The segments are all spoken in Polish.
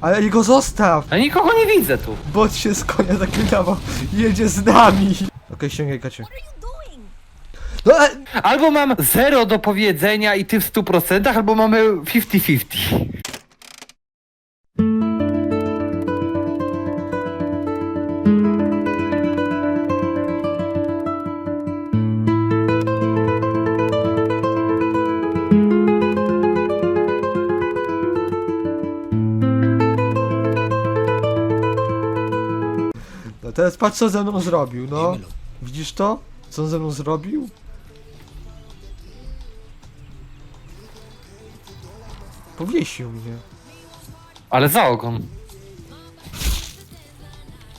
Ale go zostaw! A nikogo nie widzę tu. Bot się z konia zaklinował. Jedzie z nami. Okej, ściągaj doing? No ale... Albo mam zero do powiedzenia i ty w 100%, albo mamy 50-50. Teraz patrz co ze mną zrobił, no. Widzisz to? Co on ze mną zrobił? Powiesił mnie. Ale za ogon.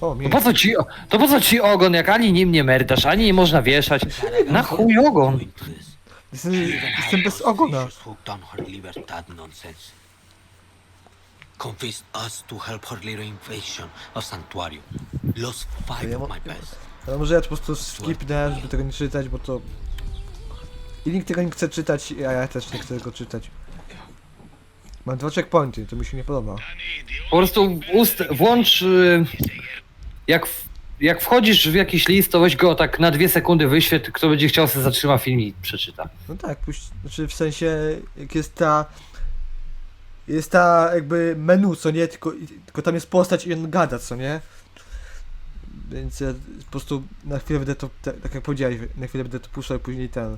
O, To po co ci, to po co ci ogon, jak ani nim nie merdasz, ani nie można wieszać? Na chuj ogon. Jestem, jestem bez ogona. She's hooked on her libertad nonsense. Convinced us to help her little invasion of Santuario. Lost five Ja of my best. Ale może ja po prostu skipnę, żeby tego nie czytać, bo to... I nikt tego nie chce czytać, a ja też nie chcę tego czytać. Mam dwa checkpointy, to mi się nie podoba. Po prostu ust, włącz, y, jak, w- jak wchodzisz w jakiś list, to weź go tak na dwie sekundy wyświetl, kto będzie chciał sobie zatrzyma film i przeczyta. No tak, puść, znaczy w sensie, jak jest ta... Jest ta jakby menu, co nie? Tylko, tylko tam jest postać i on gada, co nie? Więc ja po prostu na chwilę będę to, tak, tak jak powiedziałeś, na chwilę będę to puszczał, później ten.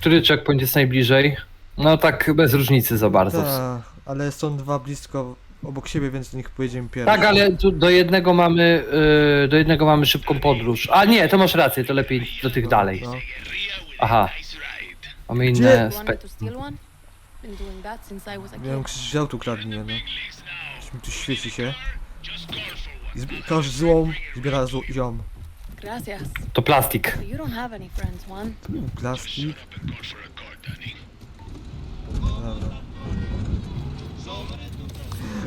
Który checkpoint jest najbliżej? No tak bez różnicy za bardzo. Tak, ale są dwa blisko obok siebie, więc do nich pojedziemy pierwszy. Tak, ale tu do jednego mamy y, do jednego mamy szybką podróż. A nie, to masz rację, to lepiej do tych dalej. No. Aha. Mamy inne You Miałem krzyż autu kradnie, no. Coś mi tu świeci się. Zb- Kosz złą zbiera zło ziom. Gracias. To plastik. You don't have any friends, Juan. Plastik. Dobra.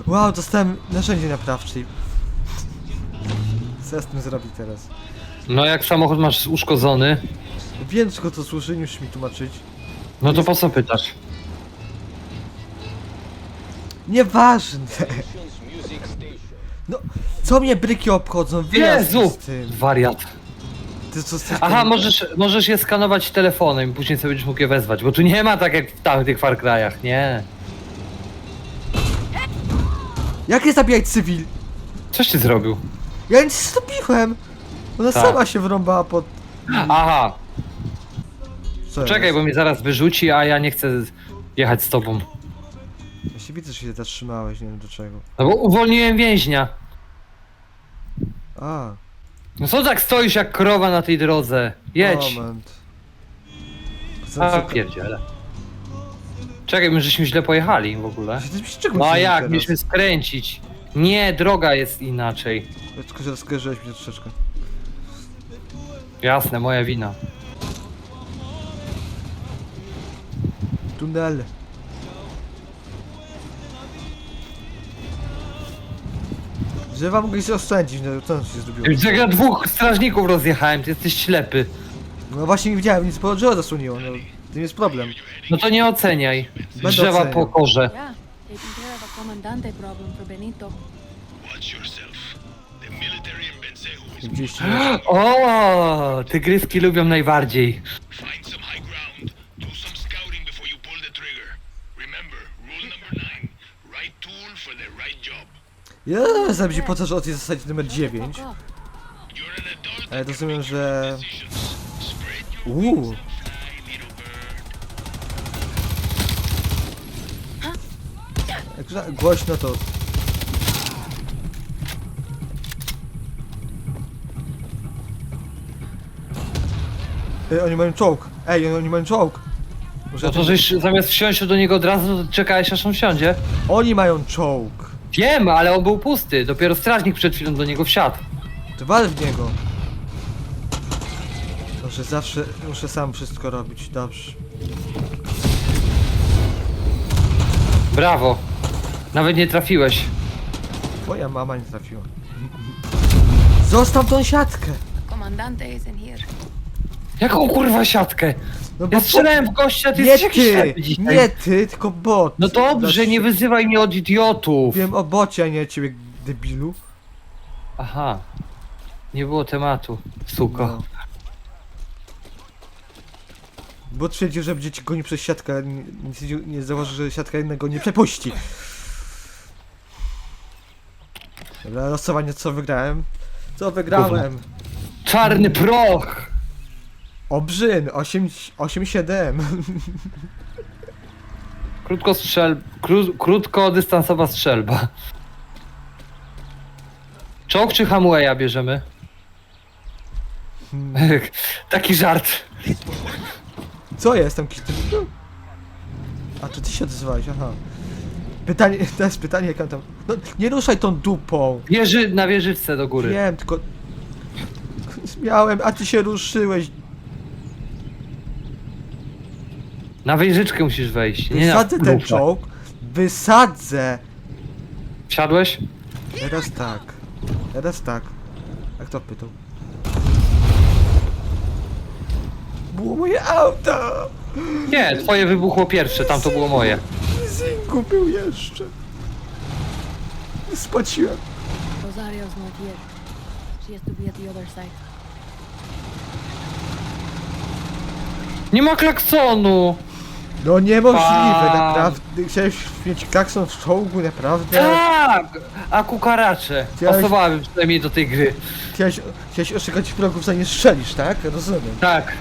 Wow, dostałem narzędzie naprawcze. Co ja z tym zrobić teraz? No jak samochód masz uszkodzony, Wiem, czego to służy, nie musisz mi tłumaczyć. no to po co pytasz? Nieważne! No, co mnie bryki obchodzą? Wyjazd Jezu! z tym. Wariat. Ty co chcesz Aha, możesz, możesz je skanować telefonem i później sobie będziesz mógł je wezwać, bo tu nie ma tak jak w tamtych Far Cry'ach, nie. Jak nie zabijać cywil? Coś ty zrobił? Ja nic nie zrobiłem! Ona Tak. sama się wrąbała pod... Aha, Co czekaj, jest? bo mnie zaraz wyrzuci, a ja nie chcę z- jechać z tobą. Ja się widzę, że się zatrzymałeś, nie wiem do czego. No bo uwolniłem więźnia. A, No co tak stoisz jak krowa na tej drodze? Jedź. moment. A Co, co, pierdziele. Czekaj, my żeśmy źle pojechali w ogóle. No a się jak, mieliśmy skręcić. Nie, droga jest inaczej. Ja Tylko, że rozkojarzyłeś mnie troszeczkę. Jasne, moja wina. Tunel. Że wam mogli się oszczędzić, no to co się zrobiło? Jak ja dwóch strażników rozjechałem, ty jesteś ślepy. No właśnie nie widziałem, nic po drzewo zasłoniło, no. To nie jest problem. No to nie oceniaj. Będę Drzewa oceniał. po korze. Yeah, taking care of a comandante problem for Benito. Watch yourself. The military in Benzehu is Gdzieś nie... O, tygryski lubią najbardziej. find some high ground. Do some scouting before you pull the trigger. Remember, rule number nine. Right tool for the right job. Ja zabić po to, że o tej zasadzie numer 9. Fuck off. You're an adult. Ale rozumiem, że... Uuu. Jak głośno to... Ej, oni mają czołg! Ej, oni mają czołg! Może No to ja żeś zamiast wsiąść do niego od razu, to czekałeś aż on wsiądzie. Oni mają czołg! Wiem, ale on był pusty. Dopiero strażnik przed chwilą do niego wsiadł. To wal w niego! Dobrze, zawsze muszę sam wszystko robić, dobrze. Brawo. Nawet nie trafiłeś. Twoja mama nie trafiła. Zostaw tą siatkę! Comandante isn't here. Jaką kurwa siatkę? No Ja bo strzelałem w gościa, ty Nie jesteś jakiś ty! ślepy dzisiaj. Nie ty, tylko bot. No dobrze, nie wyzywaj mnie od idiotów. Wiem o bocie, a nie ciebie, debilu. Aha. Nie było tematu, suko. No. Bo twierdził, że będzie ci gonił przez siatkę, ale nie, nie, zauważył, że siatka jednego nie przepuści. Dobra, losowanie co wygrałem? Co wygrałem? Czarny proch! Obrzyn, 8 8-7. Krótko strzel... Kró... Krótkodystansowa strzelba. Czołg czy Hamueya bierzemy? Taki żart. Co jest tam? A to ty się odzywałeś, aha. Pytanie, to jest pytanie, jak tam... No, nie ruszaj tą dupą. Wieży, na wieżyczce do góry. Wiem, tylko... Miałem, a ty się ruszyłeś. Na wieżyczkę musisz wejść. Nie na Wysadzę ten lufę. czołg. Wysadzę. Wsiadłeś? Teraz tak. Teraz tak. A kto pytał? Było moje auto! Nie, twoje wybuchło pierwsze, tam to było moje. Leasingu był jeszcze. Spłaciłem. Rosario's not here. She has to be at the other side. Nie ma klaksonu! No niemożliwe, Pan. naprawdę. Chciałeś mieć klakson w czołgu, naprawdę? Tak! A kukaracze. Chciałeś- Pasowałem przynajmniej do tej gry. Chciałeś, chciałeś oszukać wrogów zanim strzelisz, tak? Rozumiem. Tak.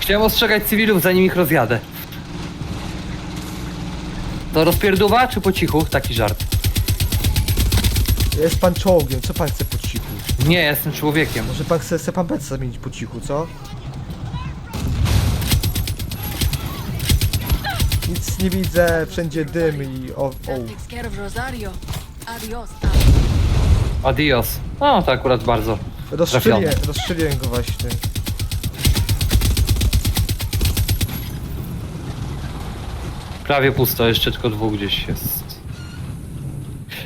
Chciałem ostrzegać cywilów, zanim ich rozjadę. To rozpierduwa, czy po cichu? Taki żart. Jest pan czołgiem, co pan chce po cichu? Nie, jestem człowiekiem. Może pan chce, chce pan Betsa zamienić po cichu, co? Nie widzę, wszędzie dym i o, o. That takes care of Rosario. Adios. Adios. No, to akurat bardzo. Rozstrzeliłem, Trafiony. rozstrzeliłem go właśnie. Prawie pusto, jeszcze tylko dwóch gdzieś jest.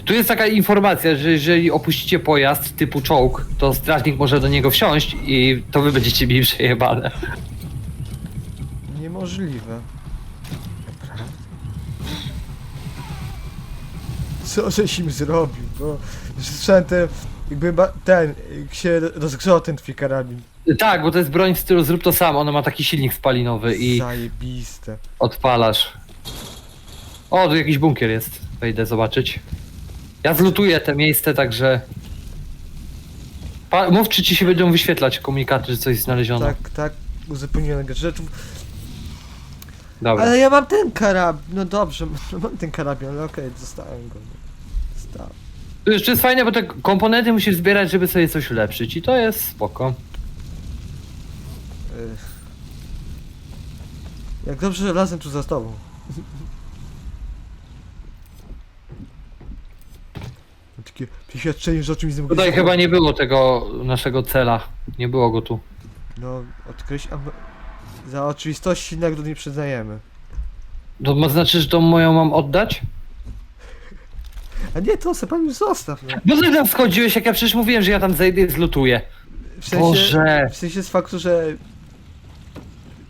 Tu jest taka informacja, że jeżeli opuścicie pojazd typu czołg, to strażnik może do niego wsiąść i to wy będziecie mieli przejebane. Niemożliwe. Co żeś im zrobił, bo sprzętem, jakby ten, jak się rozgrzał ten twój karabin. Tak, bo to jest broń w stylu zrób to sam, ona ma taki silnik spalinowy i Zajebiste. odpalasz. O, tu jakiś bunkier jest. Wejdę zobaczyć. Ja zlutuję te miejsce, także... Pa, mów, czy ci się będą wyświetlać komunikaty, że coś znaleziono. Tak, tak, uzupełnione gadżetów. Dobra. Ale ja mam ten karabin, no dobrze, mam ten karabin, ale okej, zostałem go. Zostałem. To jeszcze jest fajne, bo te komponenty musisz zbierać, żeby sobie coś ulepszyć i to jest spoko. Ech. Jak dobrze, że razem tu za tobą. Mam Takie przeświadczenie, że o czymś nie mogę Tutaj chyba nie było tego naszego cela. Nie było go tu. No, odkryć, za oczywistości nagród nie przyznajemy. To ma znaczy, że tą moją mam oddać? A nie, to sobie pan już zostaw, no. Bo ty tam schodziłeś, jak ja przecież mówiłem, że ja tam zejdę i zlutuję. W sensie, Boże. w sensie z faktu, że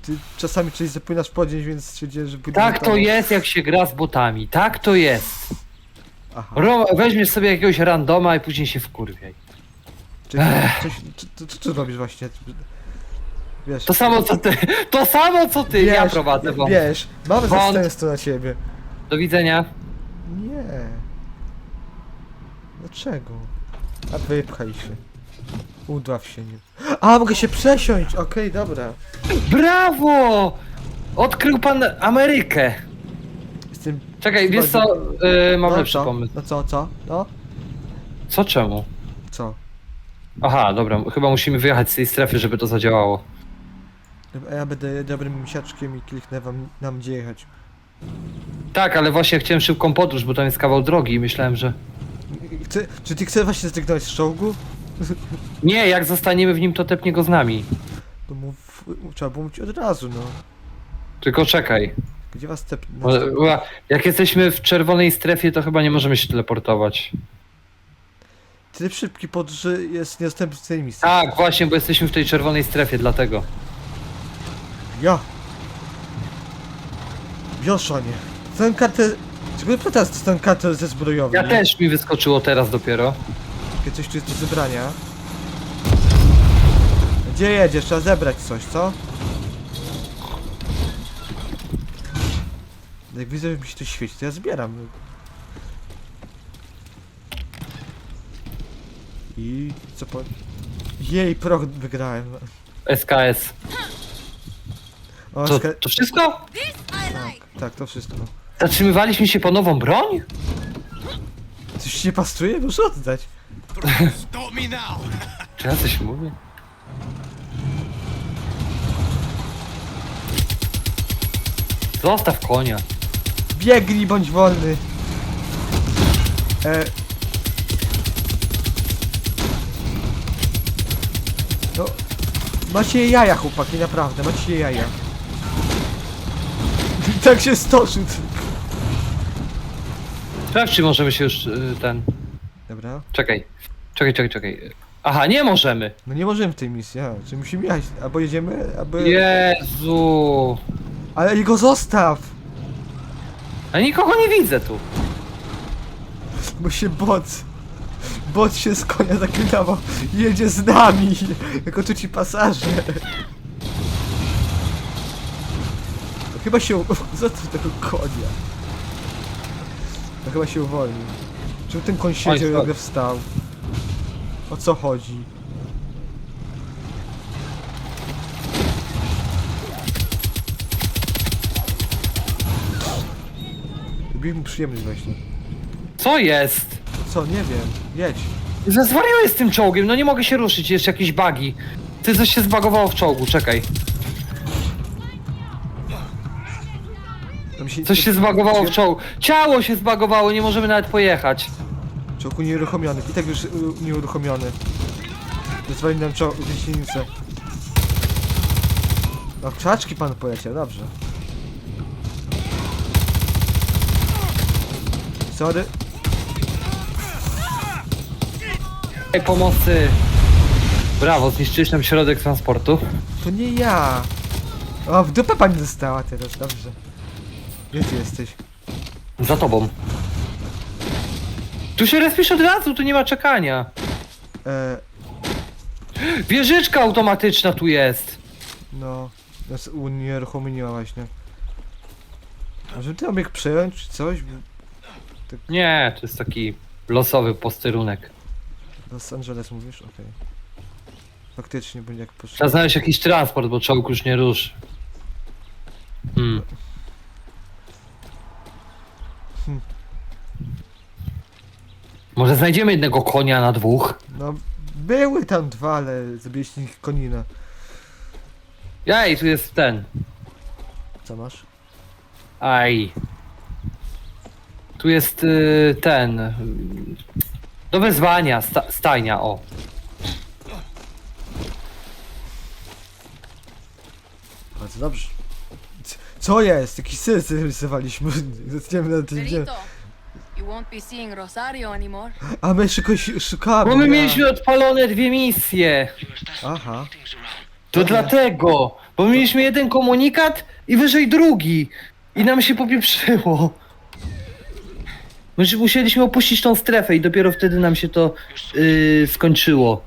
ty czasami coś zapominasz podnieść, więc stwierdziłem, że pójdę Tak to jest, jak się gra z botami. Tak to jest. Aha. Ro weźmiesz sobie jakiegoś randoma i później się wkurwiaj. Czy, czy, czy, co robisz właśnie? Wiesz, To samo co ty. To samo co ty. ja prowadzę wąt. Wiesz, mamy za Wąt. często na ciebie. Do widzenia. Nie. Dlaczego? A wypchaj się. Udław się nie. A, mogę się przesiąść! Okej, dobra. Brawo! Odkrył pan Amerykę. Jestem... Czekaj, wiesz co? Yy, mam no, lepszy co? pomysł. No co, co? No? Co czemu? Co? Aha, dobra, chyba musimy wyjechać z tej strefy, żeby to zadziałało. Dobra, Ja będę dobrym misiaczkiem i kliknę wam nam gdzie jechać. Tak, ale właśnie chciałem szybką podróż, bo tam jest kawał drogi i myślałem, że... Chce, czy ty chcesz właśnie zrezygnować z czołgu? Nie, jak zostaniemy w nim, to tepnie go z nami. To mów, trzeba było mówić od razu, no. Tylko czekaj. Gdzie was te... Bo, bo jak jesteśmy w czerwonej strefie, to chyba nie możemy się teleportować. tryb szybki podróży jest niedostępny w tej misji. Tak, właśnie, bo jesteśmy w tej czerwonej strefie, dlatego. Ja! Wioszanie. Ten kartel... Czy to teraz ten kartel ze? Ja też mi wyskoczyło teraz dopiero. Takie coś tu jest do zebrania. Gdzie jedziesz? Trzeba zebrać coś, co? Jak widzę, że mi się to świeci, to ja zbieram. I co po... Jej, prog wygrałem. SKS. O, To, ska... to wszystko? tak, to wszystko. Zatrzymywaliśmy się po nową broń? Coś ci nie pasuje? Muszę oddać. Stop me now! Czy ja coś mówię? Zostaw konia. Biegnij, bądź wolny. E... No, macie jaja, chłopaki, naprawdę, macie jaja. Tak się stoczył. Sprawdź, czy możemy się już y, ten... Dobra, Czekaj. Czekaj, czekaj, czekaj. Aha, nie możemy. no nie możemy w tej misji, a, czy musimy jechać, albo jedziemy, albo... Jezu. Ale go zostaw, Ja nikogo nie widzę tu. bo się bot... Bot się z konia zaklinował, jedzie z nami, jako trzeci pasażer. To chyba się... Zostaw tego konia. To chyba się uwolnił. Czemu ten koń siedział i nagle wstał? O co chodzi? Robił mu przyjemność właśnie. Co jest? Co, nie wiem. Jedź. Zazwariuję z tym czołgiem, no nie mogę się ruszyć, jeszcze jakieś bugi. Ty coś się zbagowało w czołgu, czekaj. Tam się, Coś się zbagowało w czołgu. Ciało się zbagowało, nie możemy nawet pojechać. Czołgu nieuruchomiony. I tak już y, nieuruchomiony. Zezwoli nam czołg, gąsienicę. No, w krzaczki pan poleciał, dobrze. Sorry. Ej, pomocy. Brawo, zniszczyłeś nam środek transportu. To nie ja. O, w dupę pani dostała teraz, dobrze. Gdzie ty jesteś? Za tobą. Tu się respisz od razu, tu nie ma czekania. E, Wieżyczka automatyczna tu jest. no. Nas unieruchomiła właśnie. Może ty obieg przejąć czy coś? Nie, to jest taki losowy posterunek. Los Angeles mówisz? Okej. Faktycznie, bo jak poszedł. Trzeba znaleźć jakiś transport, bo czołg już nie ruszy. Hmm. Może znajdziemy jednego konia na dwóch? No, były tam dwa, ale zabiliście ich konina. Ej, tu jest ten. Co masz? Aj. Tu jest y, ten. y, Do wezwania, sta, stajnia, o. Bardzo dobrze. Co jest? Jakiś serce rysowaliśmy. Zaczniemy na tym you won't be seeing Rosario anymore. A my szybko szukamy. Bo my ja. mieliśmy odpalone dwie misje. Aha. To dlatego. Bo mieliśmy jeden komunikat i wyżej drugi. I nam się popieprzyło. My musieliśmy opuścić tą strefę i dopiero wtedy nam się to yy, skończyło.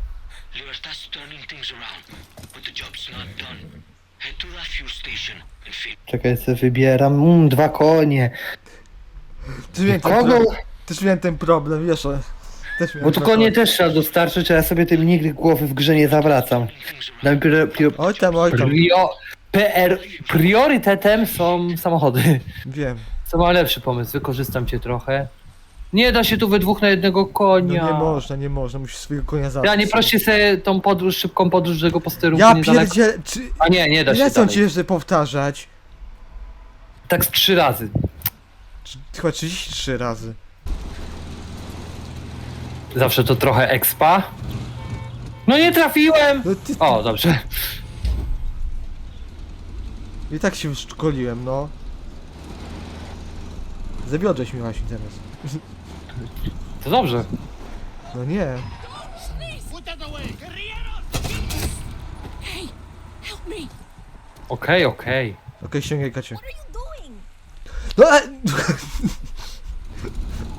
Libertad's turning things around, but the job's not done. Head to that fuel station and fill Czekaj, sobie wybieram. Mm, dwa konie. Też miałem, ten Kogo? pro... Też miałem ten problem, wiesz, ale... Też miałem Bo tu dwa konie też trzeba dostarczyć, a ja sobie tym nigdy głowy w grze nie zawracam. Dla mnie Oj tam, oj tam. prio, PR, priorytetem są samochody. Wiem. Co ma lepszy pomysł, wykorzystam cię trochę. Nie da się tu we dwóch na jednego No konia. nie można, nie można, musisz swojego konia zabrać. Ja nie proście sobie tą podróż, szybką podróż tego posterunku Ja niedaleko. pierdzielę, czy... A nie, nie da się Ile chcą dalej. ci jeszcze powtarzać? Tak z trzy razy. Chyba 33 razy. Zawsze to trochę expa. No nie trafiłem! No ty... O, dobrze. I tak się wyszkoliłem, no. Zabiodłeś mi właśnie teraz. To dobrze. No nie. Hey, help me! Okej, okej. Okej, ściągaj gacie. What are you doing? No e...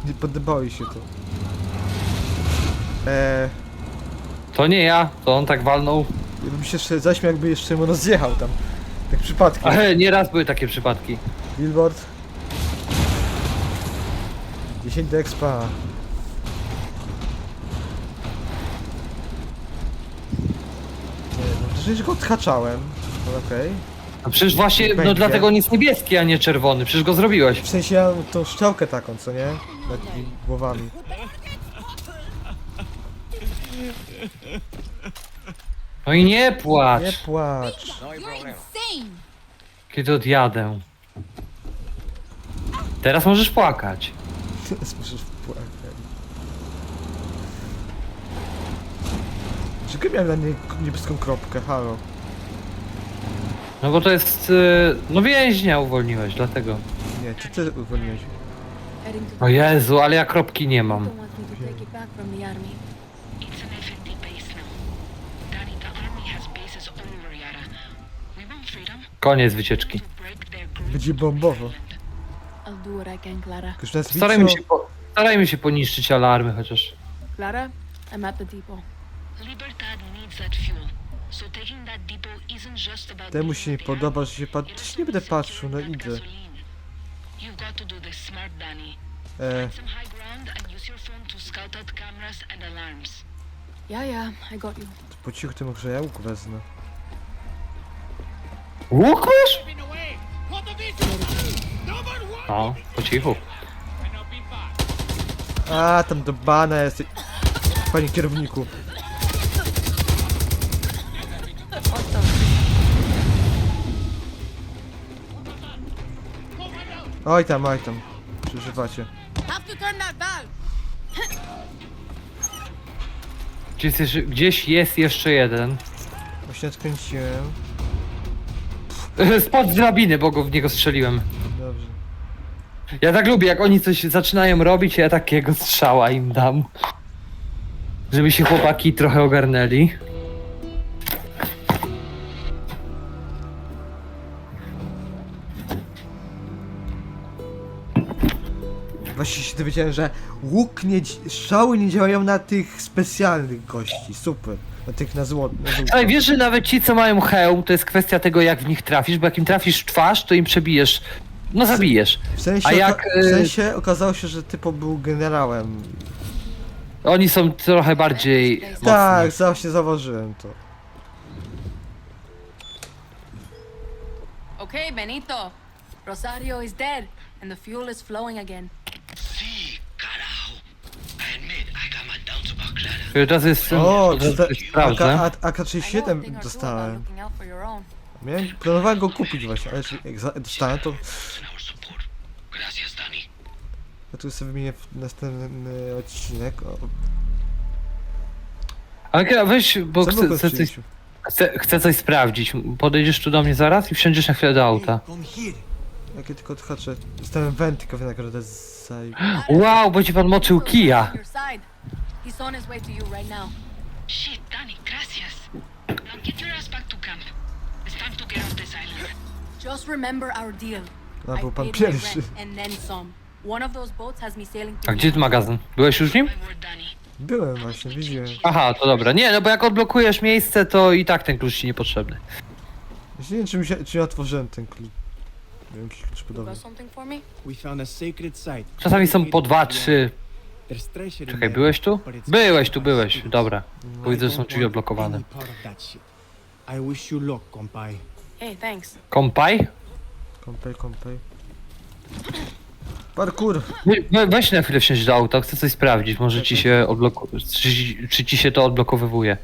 Nie podobało jej się to. Eee... To nie ja, to on tak walnął. Ja bym się jeszcze zaśmiał, jakby jeszcze mu rozjechał tam. Tak przypadkiem. Ale nieraz były takie przypadki. Billboard. 10 do expa. Nie, no przecież go odhaczałem. No okej. A przecież właśnie, no Będzie. dlatego on jest niebieski, a nie czerwony. Przecież go zrobiłeś. W sensie ja mam tą szczałkę taką, co nie? Nad tymi głowami. No i nie płacz, Nie płacz. You're insane! kiedy odjadę. Teraz możesz płakać. Słyszysz płakać. Czekaj, miałem na niej niebieską kropkę, halo. No bo to jest, y, no więźnia uwolniłeś, dlatego. Nie, czy ty uwolniłeś? Heading to O Jezu, ale ja kropki nie mam. Don't want me to take it back from the army. It's an FND base now. Danny, the army has bases all over Yara. We want freedom Koniec wycieczki. to break their grip Będzie bombowo. I'll do what I can, Clara. Jak Już nas Starajmy się, po, starajmy się poniszczyć alarmy chociaż. Clara, I'm at the depot. Libertad needs that fuel. Temu się nie podoba, że się patrzy. There's Nie będę patrzył, no idę. E, I got you. po cichu tym może ja łuk wezmę. Łuk masz? No, po cichu. A, tam do bana jest. Panie kierowniku. Oj tam, oj tam. Przeżywacie. Have to turn that valve! Gdzieś, jest- gdzieś jest jeszcze jeden. Właśnie odkręciłem. Spod drabiny, bo go w niego strzeliłem. Dobrze. Ja tak lubię, jak oni coś zaczynają robić, ja takiego strzała im dam. Żeby się chłopaki trochę ogarnęli. Właśnie się dowiedziałem, że łuk nie... strzały nie działają na tych specjalnych gości. Super. Na tych na zło... Na żółto. Ale wiesz, że nawet ci, co mają hełm, to jest kwestia tego, jak w nich trafisz, bo jak im trafisz w twarz, to im przebijesz. No zabijesz. W sensie, A jak, w y- sensie okazało się, że typo był generałem. Oni są trochę bardziej. Tak, właśnie zauważyłem to. Okay, Benito. Rosario is dead, and the fuel is flowing again. See, carajo. I admit I got my doubts about Clara. Cały czas jest. O, od razu czyta- coś sprawdzę. AK, a AK-37 thing or two about dostałem. Miałem, planowałem go kupić właśnie, ale jak za- dostałem to... Ja tu sobie wymienię w następny odcinek. O, Ale weź, bo chcę, chcę, coś, chcę, chcę coś sprawdzić. Podejdziesz tu do mnie zaraz i wsiądziesz na chwilę do auta. Jakie tylko odhaczę. Dostałem wędkę wynagrodę za... Wow, bo ci pan moczył kija. He's on his way to you right now. Shit, Danny, gracias. Now get your ass back to camp. It's time to get off this island. Just remember our deal. A, I był pan paid my pierwszy. rent and then some. One of those boats has me sailing to A gdzie jest magazyn? Byłeś już w nim? My word, Danny. Byłem właśnie, widziałem. Aha, to dobra. Nie, no bo jak odblokujesz miejsce, to i tak ten klucz ci niepotrzebny. Ja nie wiem, czy, mi się, czy ja otworzyłem ten klucz. Jakiś klucz You podobny. got something for me? We found a sacred site. Czasami są po dwa, trzy. Czekaj, byłeś tu? Byłeś tu, byłeś. Dobra. Bo widzę, że są drzwi odblokowane. I wish you luck, compay. Hey, thanks. Kompaj? Kompej. Parkour! We, we, weź na chwilę wsiąść do auta, chcę coś sprawdzić. Może ci się odblokuje. Czy, czy ci się to odblokowywuje?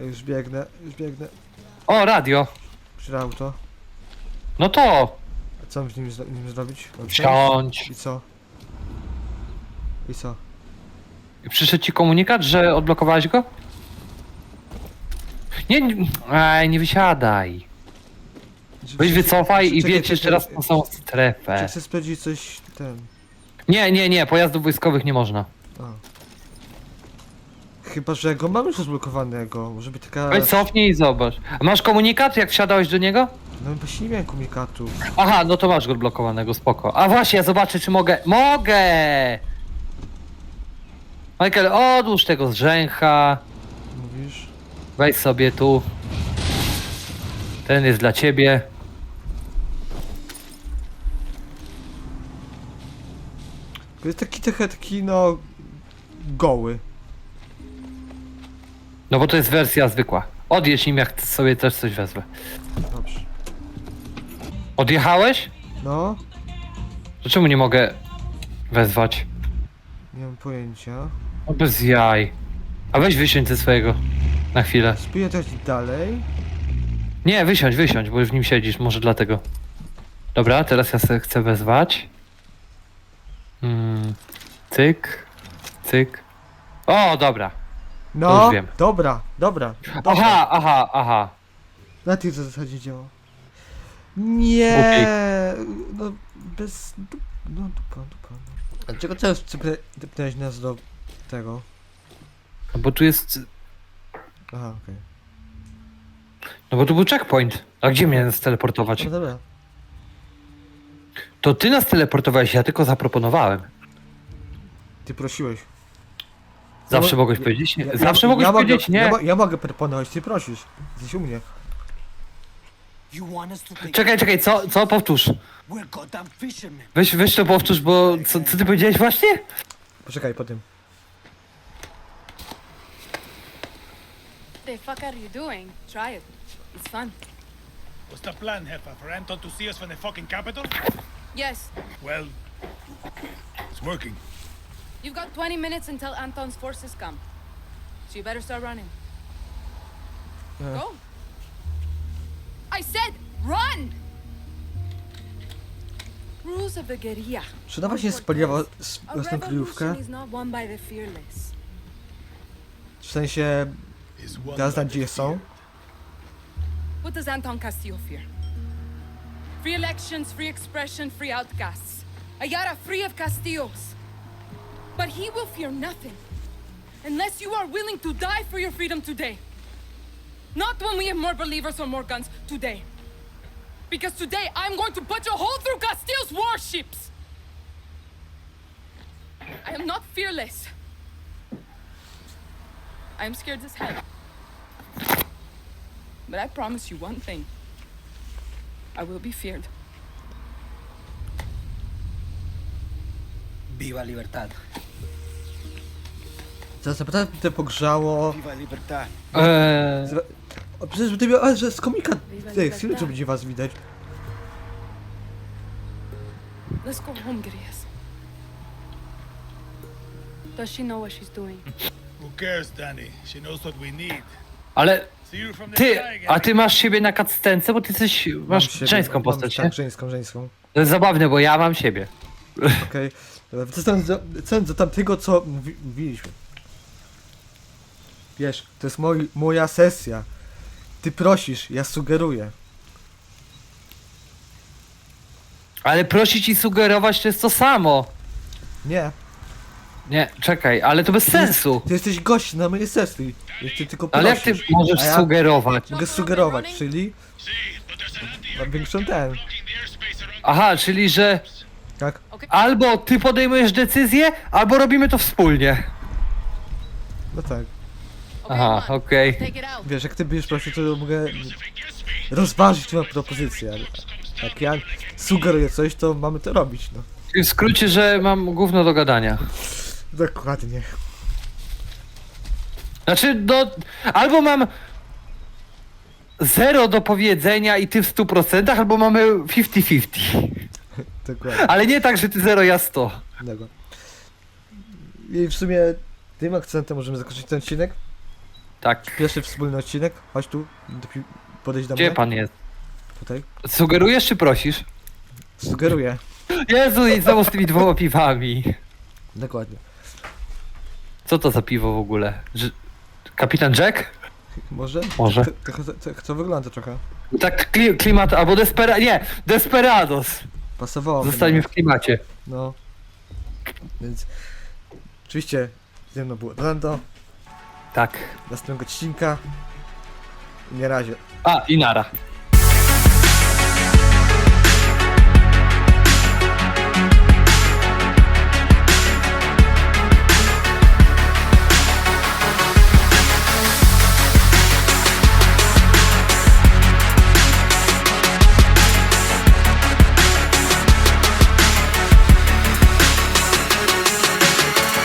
Już biegnę, już biegnę. O, radio. Przy auto. No to A co mam z nim, zro- nim zrobić? Mam wsiąść? wsiądź. I co? I co? Przyszedł ci komunikat, że odblokowałeś go? Nie, nie, nie wysiadaj. Weź wycofaj i Czekaj, wiecie jeszcze czekaj, raz na samą Czy strefę. chcę sprawdzić coś ten. Nie, nie, nie, pojazdów wojskowych nie można. A. Chyba, że go mamy już rozblokowanego. Może być taka... Weź cofnij i zobacz. A masz komunikat, jak wsiadałeś do niego? No właśnie nie miałem komunikatu. Aha, no to masz go odblokowanego, spoko. A właśnie, ja zobaczę, czy mogę... Mogę! Michael, odłóż tego zrzęcha. Mówisz? Weź sobie tu. Ten jest dla ciebie. To jest taki trochę taki, no... Goły. No bo to jest wersja zwykła. Odjedź nim, jak sobie też coś wezmę. Dobrze. Odjechałeś? No, To czemu nie mogę wezwać? nie mam pojęcia. No bez jaj. A weź wysiądź ze swojego. Na chwilę. Też dalej. Nie, wysiądź, wysiądź, bo już w nim siedzisz, może dlatego. Dobra, teraz ja sobie chcę wezwać. Mm, cyk, cyk. O, dobra. No, już wiem. dobra, dobra. dobra. Aha, aha, aha. Na tej zasadzie działa. Nie, no bez... dup- No dupa, dupa. No. A Dlaczego teraz typnąłeś nas do tego? No Bo tu jest... Aha, okej. No bo tu był checkpoint. A gdzie mnie steleportować? No dobra. To ty nas teleportowałeś, ja tylko zaproponowałem. Ty prosiłeś. Zawsze mogłeś powiedzieć nie. Zawsze ja, mogłeś ja powiedzieć mogę, nie. Ja, mo- ja mogę proponować, ty prosisz. Jesteś u mnie. You want us to take Czekaj, czekaj, co, co powtórz? We're goddamn fishermen. Weź, weź to powtórz, bo co, co ty powiedziałeś właśnie? Poczekaj po tym. What the fuck are you doing? Try it. It's fun. What's the plan, Heffa? For Anton to see us from the fucking capital? Yes, Well, it's working. you've got 20 minutes until Anton's forces come. So you better start running. Uh. Go. I said run! Rules of the guerrilla. Czy ona właśnie spaliła s- A własną kryjówkę? revolution is not won by the fearless. W sensie, The gdzie są? What does Anton Castillo fear? Free elections, free expression, free outcasts. Ayara free of Castillos. But he will fear nothing unless you are willing to die for your freedom today. Not when we have more believers or more guns, today. Because today I'm going to punch a hole through Castillo's warships! I am not fearless. I am scared as hell. But I promise you one thing. I will be feared. Viva libertad. Zaraz naprawdę pogrzało. Viva libertad. Eee, Zra- O, przecież ty miał, że z komika tych, libertad. co będzie was widać. Let's go home, Grias. Does she know what she's doing? Who cares, Danny? She knows what we need. ale See you from the ty, sky again. a ty masz siebie na kadstence, bo ty jesteś, masz siebie, żeńską mam- postać, nie? Tak, żeńską, żeńską. To jest zabawne, bo ja mam siebie. Okej. Wracając do, wracając do tamtego, co mówi, mówiliśmy. Wiesz, to jest moi, moja sesja. Ty prosisz, ja sugeruję. Ale prosić i sugerować to jest to samo. Nie. Nie, czekaj, ale to bez sensu. Ty jesteś gość na mojej sesji. Ja ty tylko Ale jak ty prosisz. możesz A ja sugerować? Mogę sugerować, czyli mam większą ten. Aha, czyli że Tak? albo ty podejmujesz decyzję, albo robimy to wspólnie. No tak. Aha, okej. Take it out. Wiesz, jak ty będziesz prosił, to mogę rozważyć twoją propozycję. ale Jak ja sugeruję coś, to mamy to robić, no. W skrócie, że mam gówno do gadania. Dokładnie. Znaczy, no, albo mam zero do powiedzenia i ty w 100%, albo mamy 50-50. Dokładnie. Ale nie tak, że ty 0, ja 100. Dobra. I w sumie tym akcentem możemy zakończyć ten odcinek. Tak. Pierwszy wspólny odcinek. Chodź tu, do pi- podejść do Gdzie mnie. pan jest? Tutaj. Sugerujesz czy prosisz? Sugeruję. Jezu, i znowu z tymi dwoma piwami. Dokładnie. Co to za piwo w ogóle? Że... Kapitan Jack? Może? Może. To, to, to, to, to wygląda trochę. Tak, kli klimat, albo Despera... Nie, Desperados. Pasowało. Zostańmy w klimacie. No. Więc oczywiście ze mną było Orlando. Tak. następnego odcinka. I na razie. A, i nara.